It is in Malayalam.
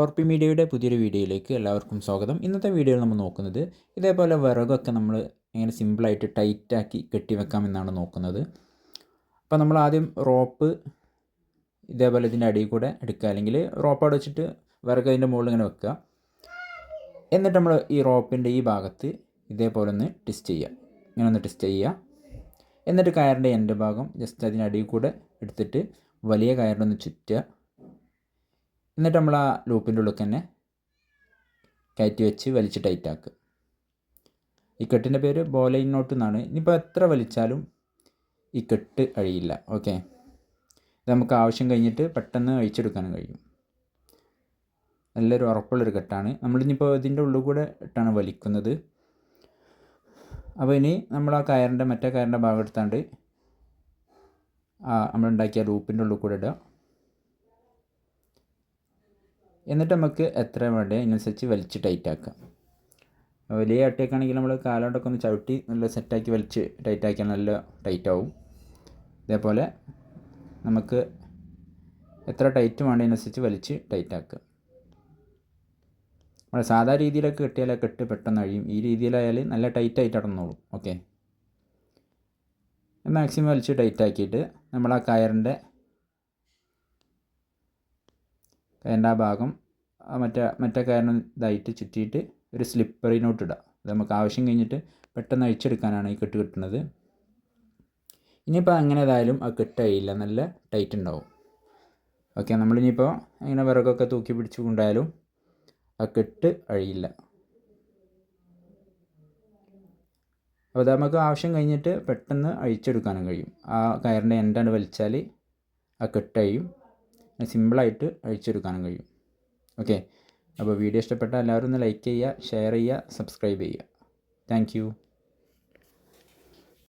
ഓർപ്പി മീഡിയയുടെ പുതിയൊരു വീഡിയോയിലേക്ക് എല്ലാവർക്കും സ്വാഗതം. ഇന്നത്തെ വീഡിയോയിൽ നമ്മൾ നോക്കുന്നത് ഇതേപോലെ വിറകൊക്കെ നമ്മൾ എങ്ങനെ സിമ്പിളായിട്ട് ടൈറ്റാക്കി കെട്ടിവെക്കാമെന്നാണ് നോക്കുന്നത്. അപ്പോൾ നമ്മൾ ആദ്യം റോപ്പ് ഇതേപോലെ ഇതിന്റെ അടിയിൽ കൂടെ എടുക്കുക. അല്ലെങ്കിൽ റോപ്പ് അവിടെ വെച്ചിട്ട് വിറക് അതിന്റെ മുകളിൽ ഇങ്ങനെ വെക്കുക. എന്നിട്ട് നമ്മൾ ഈ റോപ്പിന്റെ ഈ ഭാഗത്ത് ഇതേപോലെ ഒന്ന് ടെസ്റ്റ് ചെയ്യുക. ഇങ്ങനെ ഒന്ന് ടെസ്റ്റ് ചെയ്യുക. എന്നിട്ട് കയറിന്റെ എന്റെ ഭാഗം ജസ്റ്റ് അതിന്റെ അടിയിൽ കൂടെ എടുത്തിട്ട് വലിയ കയറിന്റെ ഒന്ന് ചുറ്റുക. എന്നിട്ട് നമ്മൾ ആ ലൂപ്പിന്റെ ഉള്ളിൽ തന്നെ കയറ്റി വെച്ച് വലിച്ച് ടൈറ്റാക്കുക ഈ കെട്ടിന്റെ പേര് ബോലൈൻ നോട്ട് എന്നാണ്. ഇനിയിപ്പോൾ എത്ര വലിച്ചാലും ഈ കെട്ട് അഴിയില്ല. ഓക്കെ ഇത് നമുക്ക് ആവശ്യം കഴിഞ്ഞിട്ട് പെട്ടെന്ന് അഴിച്ചെടുക്കാനും കഴിയും. നല്ലൊരു ഉറപ്പുള്ളൊരു കെട്ടാണ്. നമ്മളിനിപ്പോൾ ഇതിന്റെ ഉള്ളിൽ കൂടെ ഇട്ടാണ് വലിക്കുന്നത്. അപ്പോൾ ഇനി നമ്മൾ ആ കയറിന്റെ മറ്റേ കയറിന്റെ ഭാഗം എടുത്താണ്ട് ആ നമ്മളുണ്ടാക്കിയ ലൂപ്പിന്റെ ഉള്ളിൽ കൂടെ ഇടുക. എന്നിട്ട് നമുക്ക് എത്ര വേണ്ട അതിനനുസരിച്ച് വലിച്ച് ടൈറ്റാക്കാം വലിയ അട്ടയൊക്കെയാണെങ്കിൽ നമ്മൾ കാലോട്ടൊക്കെ ഒന്ന് ചവിട്ടി നല്ല സെറ്റാക്കി വലിച്ച് ടൈറ്റാക്കിയാൽ നല്ല ടൈറ്റാവും ഇതേപോലെ നമുക്ക് എത്ര ടൈറ്റ് വേണ്ടതിനനുസരിച്ച് വലിച്ച് ടൈറ്റ് ആക്കുക നമ്മൾ സാധാ രീതിയിലൊക്കെ കിട്ടിയാലേ കെട്ട് പെട്ടെന്ന് അഴിയും. ഈ രീതിയിലായാൽ നല്ല ടൈറ്റ് ആയിട്ട് അടന്നോളും. ഓക്കെ മാക്സിമം വലിച്ച് ടൈറ്റാക്കിയിട്ട് നമ്മൾ ആ കയറിന്റെ കയറിന്റെ ആ ഭാഗം മറ്റേ മറ്റേ കയറിന് ഇതായിട്ട് ചുറ്റിയിട്ട് ഒരു സ്ലിപ്പറിനോട്ട് ഇടുക അത് നമുക്ക് ആവശ്യം കഴിഞ്ഞിട്ട് പെട്ടെന്ന് അഴിച്ചെടുക്കാനാണ് ഈ കെട്ട് കിട്ടുന്നത്. ഇനിയിപ്പോൾ അങ്ങനെ ഏതായാലും ആ കെട്ടായില്ല നല്ല ടൈറ്റ് ഉണ്ടാവും. ഓക്കെ നമ്മളിനിയിപ്പോൾ ഇങ്ങനെ വിറകൊക്കെ തൂക്കി പിടിച്ചു കൊണ്ടായാലും ആ കെട്ട് അഴിയില്ല. അപ്പോൾ അത് നമുക്ക് ആവശ്യം കഴിഞ്ഞിട്ട് പെട്ടെന്ന് അഴിച്ചെടുക്കാനും കഴിയും. ആ കയറിന്റെ എൻഡാണ് വലിച്ചാൽ ആ കെട്ട് അഴിയും. സിമ്പിളായിട്ട് അഴിച്ചെടുക്കാനും കഴിയും. ഓക്കെ? അപ്പോൾ വീഡിയോ ഇഷ്ടപ്പെട്ട എല്ലാവരും ഒന്ന് ലൈക്ക് ചെയ്യുക ഷെയർ ചെയ്യുക സബ്സ്ക്രൈബ് ചെയ്യുക. താങ്ക്